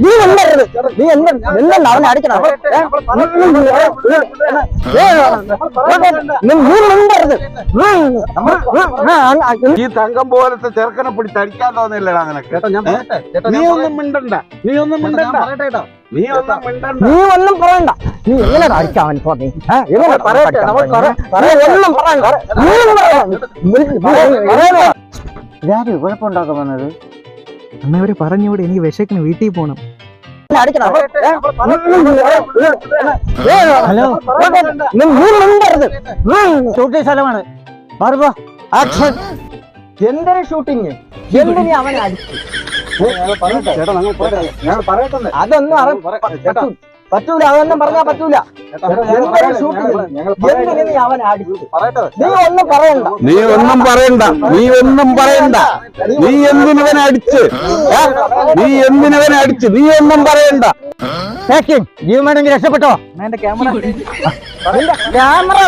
നീ എന്തരുത് നീ എന്ത് എന്തുണ്ട് അവനെ അടിക്കണം? നീ മിണ്ടരുത് ഈ തങ്കം പോലത്തെ ചെറുക്കനെ പിടിച്ച് അടിക്കാൻ തോന്നില്ലടാ നിനക്ക് നീ ഒന്നും മിണ്ടണ്ട. നീ ഒന്നും മിണ്ടണ്ട. നീ ഒന്നും പറയണ്ട. നീ എങ്ങനെ അടിക്കാൻ അവൻ പോ നീ ഏ? എങ്ങനെ പറയട്ടെ, അടിക്കാൻ നമ്മൾ അവൻ? പറ- നീ ഒന്നും പറയണ്ട. പറയണ്ട. കുഴപ്പമുണ്ടാക്കാൻ വന്നത്? അന്നവര് പറഞ്ഞൂടെ എനിക്ക് വിശക്കിന് വീട്ടിൽ പോണം എന്നെ അടിക്കണം ഹലോ ഷൂട്ടിംഗ് സ്ഥലമാണ് മാറിപ്പോ ആക്ഷൻ എന്തൊരു ഷൂട്ടിങ് എന്തിനീ അവനെ അടിച്ചു അതൊന്നും അറിയാം പറ്റൂല അതൊന്നും പറഞ്ഞാ പറ്റൂല. നീ ഒന്നും പറയണ്ട. നീ ഒന്നും പറയണ്ട. നീ ഒന്നും പറയണ്ട. നീ എന്തിനടിച്ച് അടിച്ച്? നീ എന്തിനവനെ അടിച്ച്? നീ ഒന്നും പറയണ്ട. ജീവൻ വേണമെങ്കിൽ രക്ഷപ്പെട്ടോ. ക്യാമറ